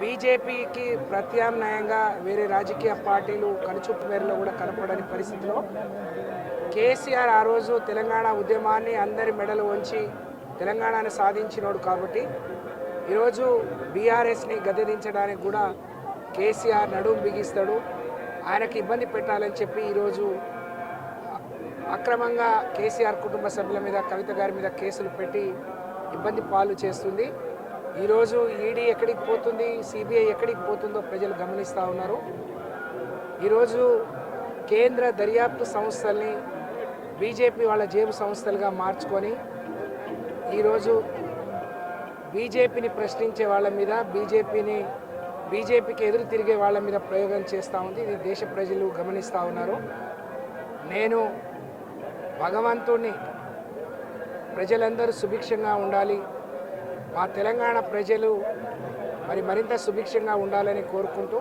బీజేపీకి ప్రత్యామ్నాయంగా వేరే రాజకీయ పార్టీలు కనుచూపు మేరలో కూడా కనపడని పరిస్థితిలో కేసీఆర్ ఆ రోజు తెలంగాణ ఉద్యమాన్ని అందరి మెడలు వంచి తెలంగాణను సాధించినోడు కాబట్టి ఈరోజు బీఆర్ఎస్ని గద్దెదించడానికి కూడా కేసీఆర్ నడుము బిగిస్తాడు. ఆయనకి ఇబ్బంది పెట్టాలని చెప్పి ఈరోజు అక్రమంగా కేసీఆర్ కుటుంబ సభ్యుల మీద కవిత గారి మీద కేసులు పెట్టి ఇబ్బంది పాలు చేస్తుంది. ఈరోజు ఈడీ ఎక్కడికి పోతుంది సిబిఐ ఎక్కడికి పోతుందో ప్రజలు గమనిస్తూ ఉన్నారు. ఈరోజు కేంద్ర దర్యాప్తు సంస్థల్ని బీజేపీ వాళ్ళ జేబు సంస్థలుగా మార్చుకొని ఈరోజు బీజేపీని ప్రశ్నించే వాళ్ళ మీద బీజేపీని బీజేపీకి ఎదురు తిరిగే వాళ్ళ మీద ప్రయోగం చేస్తూ ఉంది. ఇది దేశ ప్రజలు గమనిస్తూ ఉన్నారు. నేను భగవంతుణ్ణి ప్రజలందరూ సుభిక్షంగా ఉండాలి. మా తెలంగాణ ప్రజలు మరి మరింత సుభిక్షంగా ఉండాలని కోరుకుంటూ